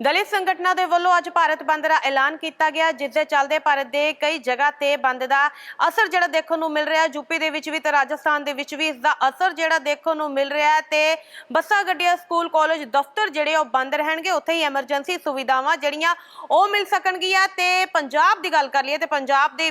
ਦਲਿਤ ਸੰਗਠਨਾਂ ਦੇ ਵੱਲੋਂ ਅੱਜ ਭਾਰਤ ਬੰਦ ਦਾ ਐਲਾਨ ਕੀਤਾ ਗਿਆ, ਜਿਸ ਦੇ ਚੱਲਦੇ ਭਾਰਤ ਦੇ ਕਈ ਜਗ੍ਹਾ ਤੇ ਬੰਦ ਦਾ ਅਸਰ ਜਿਹੜਾ ਦੇਖਣ ਨੂੰ ਮਿਲ ਰਿਹਾ ਹੈ। ਯੂਪੀ ਦੇ ਵਿੱਚ ਵੀ ਤੇ ਰਾਜਸਥਾਨ ਦੇ ਵਿੱਚ ਵੀ ਇਸ ਦਾ ਅਸਰ ਜਿਹੜਾ ਦੇਖਣ ਨੂੰ ਮਿਲ ਰਿਹਾ ਹੈ ਤੇ ਬੱਸਾਂ, ਗੱਡੀਆਂ, ਸਕੂਲ, ਕਾਲਜ, ਦਫ਼ਤਰ ਜਿਹੜੇ ਉਹ ਬੰਦ ਰਹਿਣਗੇ। ਉੱਥੇ ਹੀ ਐਮਰਜੈਂਸੀ ਸੁਵਿਧਾਵਾਂ ਜਿਹੜੀਆਂ ਉਹ ਮਿਲ ਸਕਣਗੀਆਂ ਤੇ ਪੰਜਾਬ ਦੀ ਗੱਲ ਕਰ ਲਈਏ ਤੇ ਪੰਜਾਬ ਦੇ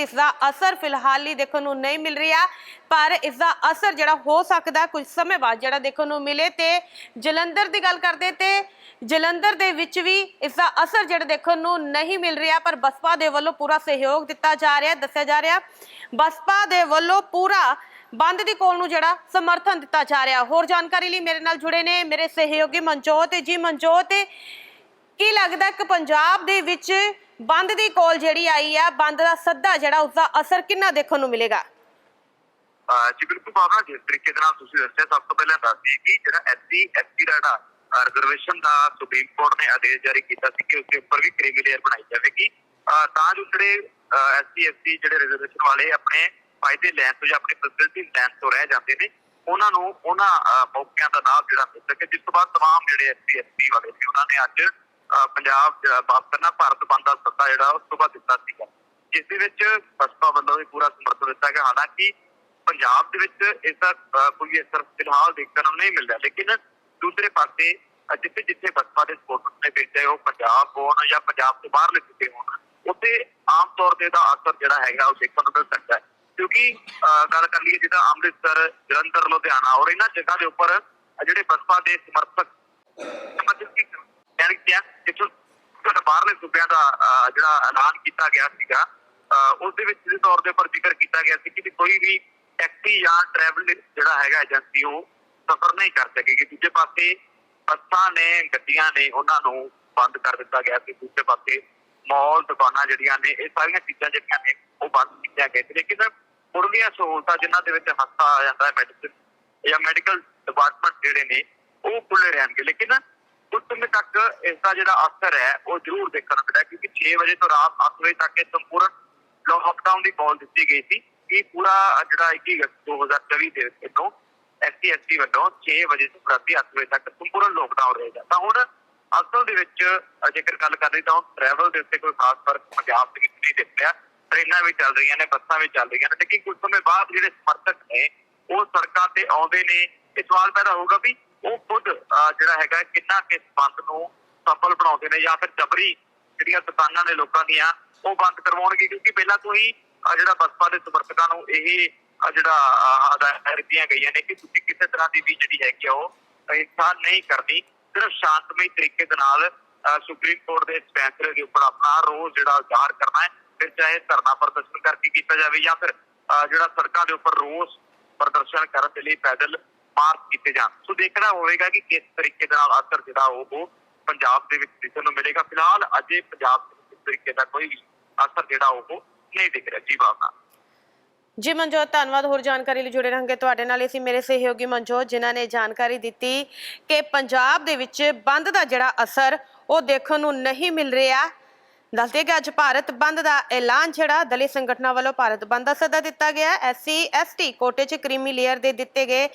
ਇਸ ਦਾ ਅਸਰ ਫਿਲਹਾਲ ਹੀ ਦੇਖਣ ਨੂੰ ਨਹੀਂ ਮਿਲ ਰਿਹਾ, ਪਰ ਇਸ ਦਾ ਅਸਰ ਜਿਹੜਾ ਹੋ ਸਕਦਾ ਕੁਝ ਸਮੇਂ ਬਾਅਦ ਜਿਹੜਾ ਦੇਖਣ ਨੂੰ ਮਿਲੇ ਤੇ ਜਲੰਧਰ ਦੀ ਗੱਲ ਕਰਦੇ ਤੇ ਜਲੰਧਰ ਦੇ ਵਿੱਚ ਵੀ ਇਸ ਦਾ ਅਸਰ ਜਿਹੜਾ ਦੇਖਣ ਨੂੰ ਨਹੀਂ ਮਿਲ ਰਿਹਾ, ਪਰ ਬਸਪਾ ਦੇ ਵੱਲੋਂ ਪੂਰਾ ਸਹਿਯੋਗ ਦਿੱਤਾ ਜਾ ਰਿਹਾ, ਦੱਸਿਆ ਜਾ ਰਿਹਾ, ਬਸਪਾ ਦੇ ਵੱਲੋਂ ਪੂਰਾ ਬੰਦ ਦੀ ਕੋਲ ਨੂੰ ਜਿਹੜਾ ਸਮਰਥਨ ਦਿੱਤਾ ਜਾ ਰਿਹਾ। ਹੋਰ ਜਾਣਕਾਰੀ ਲਈ ਮੇਰੇ ਨਾਲ ਜੁੜੇ ਨੇ ਮੇਰੇ ਸਹਿਯੋਗੀ ਮਨਜੋਤ ਜੀ। ਮਨਜੋਤ, ਕੀ ਲੱਗਦਾ ਕਿ ਪੰਜਾਬ ਦੇ ਵਿੱਚ ਬੰਦ ਦੀ ਕੋਲ ਜਿਹੜੀ ਆਈ ਆ, ਬੰਦ ਦਾ ਸੱਦਾ ਜਿਹੜਾ, ਉਸਦਾ ਅਸਰ ਕਿੰਨਾ ਦੇਖਣ ਨੂੰ ਮਿਲੇਗਾ? ਜੀ, ਬਿਲਕੁਲ ਭਾਵਨਾ ਜਿਸ ਤਰੀਕੇ ਦੇ ਨਾਲ ਤੁਸੀਂ ਦੱਸਿਆ, ਸਭ ਤੋਂ ਪਹਿਲਾਂ ਦੱਸ ਦਈਏ ਕਿ ਜਿਹੜਾ ਐਸਸੀ ਐਸਟੀ ਦਾ ਰਿਜ਼ਰਵੇਸ਼ਨ ਦਾ ਸੁਪਰੀਮ ਕੋਰਟ ਨੇ ਆਦੇਸ਼ ਜਾਰੀ ਕੀਤਾ ਸੀ ਕਿ ਉਸ ਦੇ ਉੱਪਰ ਵੀ ਕ੍ਰੀਮੀ ਲੇਅਰ ਬਣਾਈ ਜਾਵੇਗੀ। ਤਾਂ ਜੋ ਜਿਹੜੇ ਐਸਸੀ ਐਸਟੀ ਜਿਹੜੇ ਰਿਜ਼ਰਵੇਸ਼ਨ ਵਾਲੇ ਆਪਣੇ ਫਾਇਦੇ ਲੈਣ ਤੋਂ ਜਾਂ ਆਪਣੀ ਫੈਸਿਲਿਟੀ ਲੈਣ ਤੋਂ ਰਹਿ ਜਾਂਦੇ ਨੇ, ਉਹਨਾਂ ਨੂੰ ਉਹਨਾਂ ਮੌਕਿਆਂ ਦਾ ਲਾਭ ਜਿਹੜਾ ਮਿਲ ਸਕੇ। ਜਿਸ ਤੋਂ ਬਾਅਦ ਤਮਾਮ ਜਿਹੜੇ ਐਸਸੀ ਐਸਟੀ ਵਾਲੇ ਸੀ ਉਹਨਾਂ ਨੇ ਅੱਜ ਪੰਜਾਬ ਜਿਹੜਾ ਵਾਪਸ ਭਾਰਤ ਬੰਦ ਦਾ ਸੱਦਾ ਜਿਹੜਾ ਉਸ ਤੋਂ ਬਾਅਦ ਦਿੱਤਾ ਸੀਗਾ। ਜਿਸ ਦੇ ਵਿੱਚ ਬਸਪਾ ਵੱਲੋਂ ਵੀ ਪੂਰਾ ਸਮਰਥਨ ਦਿੱਤਾ ਗਿਆ। ਹਾਲਾਂਕਿ ਪੰਜਾਬ ਦੇ ਵਿੱਚ ਇਸ ਦਾ ਕੋਈ ਅਸਰ ਫਿਲਹਾਲ ਦੇਖਣ ਨੂੰ ਨਹੀਂ ਮਿਲ ਰਿਹਾ ਲੇਕਿਨ ਦੂਸਰੇ ਪਾਸੇ ਜਿੱਥੇ ਜਿੱਥੇ ਬਸਪਾ ਦੇ ਸਪੋਰਟਰਸ ਨੇ ਭੇਜੇ ਉਹ ਪੰਜਾਬ ਹੋਣ ਜਾਂ ਪੰਜਾਬ ਤੋਂ ਬਾਹਰ ਲਿਖੇ ਹੋਣ ਉੱਥੇ ਆਮ ਤੌਰ ਤੇ ਦਾ ਅਸਰ ਜਿਹੜਾ ਹੈਗਾ ਉਹ ਦੇਖਣ ਨੂੰ ਮਿਲ ਸਕਦਾ ਹੈ। ਕਿਉਂਕਿ ਅਹ, ਗੱਲ ਕਰ ਲਈਏ ਜਿੱਦਾਂ ਅੰਮ੍ਰਿਤਸਰ ਜਲੰਧਰ ਲੁਧਿਆਣਾ ਔਰ ਇਹਨਾਂ ਜਗ੍ਹਾ ਦੇ ਉੱਪਰ ਜਿਹੜੇ ਬਸਪਾ ਦੇ ਸਮਰਥਕ ਐਮਰਜੈਂਸੀ ਕਹਿਣ ਗਿਆ ਜਿੱਥੋਂ ਜਿਹੜਾ ਬਾਹਰਲੇ ਸੂਬਿਆਂ ਦਾ ਜਿਹੜਾ ਐਲਾਨ ਕੀਤਾ ਗਿਆ ਸੀਗਾ ਉਸ ਦੇ ਵਿੱਚ ਦੇ ਤੌਰ ਦੇ ਉੱਪਰ ਜ਼ਿਕਰ ਕੀਤਾ ਗਿਆ ਸੀ ਕਿ ਕੋਈ ਵੀ ਟੈਕਸੀ ਜਾਂ ਟਰੈਵਲ ਜਿਹੜਾ ਹੈਗਾ ਏਜੰਸੀ ਉਹ ਸਫ਼ਰ ਨਹੀਂ ਕਰ ਸਕੇਗੀ ਦੂਜੇ ਪਾਸੇ ਬੱਸਾਂ ਨੇ, ਗੱਡੀਆਂ ਨੇ, ਉਹਨਾਂ ਨੂੰ ਬੰਦ ਕਰ ਦਿੱਤਾ ਗਿਆ ਸੀ। ਦੂਜੇ ਪਾਸੇ ਮਾਲ ਦੁਕਾਨਾਂ ਜਿਹੜੀਆਂ ਨੇ, ਇਹ ਸਾਰੀਆਂ ਚੀਜ਼ਾਂ ਜਿਹੜੀਆਂ ਨੇ, ਉਹ ਬੰਦ ਕੀਤੀਆਂ ਗਈਆਂ ਸੀ। ਲੇਕਿਨ ਮੁੱਢਲੀਆਂ ਸਹੂਲਤਾਂ ਜਿਨ੍ਹਾਂ ਦੇ ਵਿੱਚ ਹਸਪਤਾਲ ਆ ਜਾਂਦਾ ਹੈ ਮੈਡੀਸਿਨ ਜਾਂ ਮੈਡੀਕਲ ਡਿਪਾਰਟਮੈਂਟ ਜਿਹੜੇ ਨੇ, ਉਹ ਖੁੱਲੇ ਰਹਿਣਗੇ। ਲੇਕਿਨ ਕੁਝ ਸਮੇਂ ਤੱਕ ਇਸ ਦਾ ਜਿਹੜਾ ਅਸਰ ਹੈ, ਉਹ ਜ਼ਰੂਰ ਦੇਖਣ ਨੂੰ ਮਿਲਿਆ, ਕਿਉਂਕਿ 6 ਵਜੇ ਤੋਂ ਰਾਤ 8 ਵਜੇ ਤੱਕ ਇਹ ਸੰਪੂਰਨ ਲੋਕਡਾਊਨ ਦੀ ਕਾਲ ਦਿੱਤੀ ਗਈ ਸੀ, ਕਿ ਪੂਰਾ ਜੇੜਾ 21 ਅਗਸਤ 2024 ਦੇ ਵਿੱਚੋਂ ਐਸਸੀ ਵੱਲੋਂ 6 ਵਜੇ ਤੋਂ ਰਾਤੀ 8 ਵਜੇ ਤੱਕ ਸੰਪੂਰਨ ਲੋਕਡਾਊਨ ਰਹੇਗਾ। ਤਾਂ ਹੁਣ ਅਸਲ ਦੇ ਵਿੱਚ ਜੇਕਰ ਗੱਲ ਕਰ ਕਰੀਏ ਤਾਂ ਟਰੈਵਲ ਦੇ ਉੱਤੇ ਕੋਈ ਖਾਸ ਫ਼ਰਕ ਪੰਜਾਬ ਦੇ ਵਿੱਚ ਨਹੀਂ ਦਿਖ ਰਿਹਾ। ਟ੍ਰੇਨਾਂ ਵੀ ਚੱਲ ਰਹੀਆਂ ਨੇ, ਬੱਸਾਂ ਵੀ ਚੱਲ ਰਹੀਆਂ ਨੇ, ਲੇਕਿਨ ਕੁਝ ਸਮੇਂ ਬਾਅਦ ਜਿਹੜੇ ਸਮਰਥਕ ਨੇ, ਉਹ ਸੜਕਾਂ ਤੇ ਆਉਂਦੇ ਨੇ। ਇਹ ਸਵਾਲ ਪੈਦਾ ਹੋਊਗਾ ਵੀ ਉਹ ਖੁਦ ਜਿਹੜਾ ਹੈਗਾ ਕਿੰਨਾ ਕਿਸ ਬੰਦ ਨੂੰ ਸਫਲ ਬਣਾਉਂਦੇ ਨੇ ਜਾਂ ਫਿਰ ਜਬਰੀ ਜਿਹੜੀਆਂ ਦੁਕਾਨਾਂ ਨੇ ਲੋਕਾਂ ਦੀਆਂ, ਉਹ ਬੰਦ ਕਰਵਾਉਣਗੇ? ਕਿਉਂਕਿ ਪਹਿਲਾਂ ਤੋਂ ਹੀ ਜਿਹੜਾ ਬਸਪਾ ਦੇ ਸਮਰਥਕਾਂ ਨੂੰ ਇਹ ਜਿਹੜਾ ਹਦਾਇਤਾਂ ਦਿੱਤੀਆਂ ਗਈਆਂ ਨੇ ਕਿ ਤੁਸੀਂ ਕਿਸੇ ਤਰ੍ਹਾਂ ਦੀ ਵੀ ਜਿਹੜੀ ਹੈਗੀ ਉਹ ਹਿੰਸਾ ਨਹੀਂ ਕਰਨੀ, ਸਿਰਫ ਸ਼ਾਂਤਮਈ ਤਰੀਕੇ ਦੇ ਨਾਲ ਸੁਪਰੀਮ ਕੋਰਟ ਦੇ ਇਸ ਫੈਸਲੇ ਦੇ ਉੱਪਰ ਆਪਣਾ ਰੋਸ ਜਿਹੜਾ ਜ਼ਾਹਰ ਕਰਨਾ ਹੈ, ਫਿਰ ਚਾਹੇ ਧਰਨਾ ਪ੍ਰਦਰਸ਼ਨ ਕਰਕੇ ਕੀਤਾ ਜਾਵੇ ਜਾਂ ਫਿਰ ਜਿਹੜਾ ਸੜਕਾਂ ਦੇ ਉੱਪਰ ਰੋਸ ਪ੍ਰਦਰਸ਼ਨ ਕਰਨ ਦੇ ਲਈ ਪੈਦਲ ਮਾਰਚ ਕੀਤੇ ਜਾਣ। ਸੋ ਦੇਖਣਾ ਹੋਵੇਗਾ ਕਿ ਕਿਸ ਤਰੀਕੇ ਦੇ ਨਾਲ ਅਸਰ ਜਿਹੜਾ ਉਹ ਪੰਜਾਬ ਦੇ ਵਿੱਚ ਦਿਖਣ ਨੂੰ ਮਿਲੇਗਾ। ਫਿਲਹਾਲ ਅਜੇ ਪੰਜਾਬ ਦੇ ਤਰੀਕੇ ਦਾ ਕੋਈ ਵੀ ਅਸਰ ਜਿਹੜਾ ਉਹ ਨਹੀਂ ਦਿਖ ਰਿਹਾ ਜੀ ਬਾਬਾ। ਜੀ ਮਨਜੋਤ, ਧੰਨਵਾਦ। ਹੋਰ ਜਾਣਕਾਰੀ ਲਈ ਜੁੜੇ ਰਹਾਂਗੇ ਤੁਹਾਡੇ ਨਾਲ। ਅਸੀਂ ਮੇਰੇ ਸਹਿਯੋਗੀ ਮਨਜੋਤ, ਜਿਨ੍ਹਾਂ ਨੇ ਜਾਣਕਾਰੀ ਦਿੱਤੀ ਕਿ ਪੰਜਾਬ ਦੇ ਵਿੱਚ ਬੰਦ ਦਾ ਜਿਹੜਾ ਅਸਰ ਉਹ ਦੇਖਣ ਨੂੰ ਨਹੀਂ ਮਿਲ ਰਿਹਾ। ਦੱਸਦੇ ਕਿ ਅੱਜ ਭਾਰਤ ਬੰਦ ਦਾ ਐਲਾਨ ਜਿਹੜਾ ਦਲਿਤ ਸੰਗਠਨਾਂ ਵੱਲੋਂ ਭਾਰਤ ਬੰਦ ਦਾ ਸੱਦਾ ਦਿੱਤਾ ਗਿਆ ਐਸਸੀ, ਐਸਟੀ ਕੋਟੇ 'ਚ ਕ੍ਰੀਮੀ ਲੇਅਰ ਦੇ ਦਿੱਤੇ ਗਏ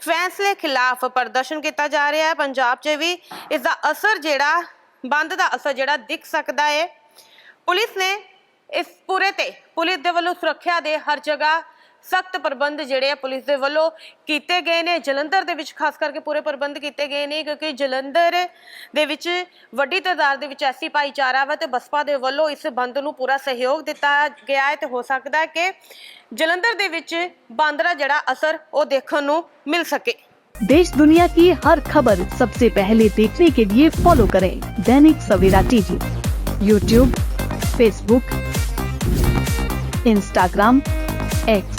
ਫੈਸਲੇ ਖਿਲਾਫ ਪ੍ਰਦਰਸ਼ਨ ਕੀਤਾ ਜਾ ਰਿਹਾ ਹੈ। ਪੰਜਾਬ 'ਚ ਵੀ ਇਸ ਦਾ ਅਸਰ ਜਿਹੜਾ, ਬੰਦ ਦਾ ਅਸਰ ਜਿਹੜਾ ਦਿਖ ਸਕਦਾ ਹੈ। ਪੁਲਿਸ ਨੇ ਇਸ ਪੂਰੇ ਤੇ, ਪੁਲਿਸ ਦੇ ਵੱਲੋਂ ਸੁਰੱਖਿਆ ਦੇ ਹਰ ਜਗ੍ਹਾ ਸਖਤ ਪ੍ਰਬੰਧ ਜਿਹੜੇ ਆ ਪੁਲਿਸ ਦੇ ਵੱਲੋਂ ਕੀਤੇ ਗਏ ਨੇ ਜਲੰਧਰ ਦੇ ਵਿੱਚ ਖਾਸ ਕਰਕੇ ਪੂਰੇ ਪ੍ਰਬੰਧ ਕੀਤੇ ਗਏ ਨੇ ਕਿਉਂਕਿ ਜਲੰਧਰ ਦੇ ਵਿੱਚ ਵੱਡੀ ਤਾਦਾਦ ਦੇ ਵਿੱਚ ਐਸੀ ਭਾਈਚਾਰਾ ਵਾ ਤੇ ਬਸਪਾ ਦੇ ਵੱਲੋਂ ਇਸ ਬੰਦ ਨੂੰ ਪੂਰਾ ਸਹਿਯੋਗ ਦਿੱਤਾ ਗਿਆ ਹੈ ਤੇ ਹੋ ਸਕਦਾ ਹੈ ਕਿ ਜਲੰਧਰ ਦੇ ਵਿੱਚ ਬੰਦ ਦਾ ਜਿਹੜਾ ਅਸਰ ਉਹ ਦੇਖਣ ਨੂੰ ਮਿਲ ਸਕੇ देश दुनिया की हर खबर सबसे पहले देखने के लिए फॉलो करें Dainik Savera TV YouTube Facebook Instagram X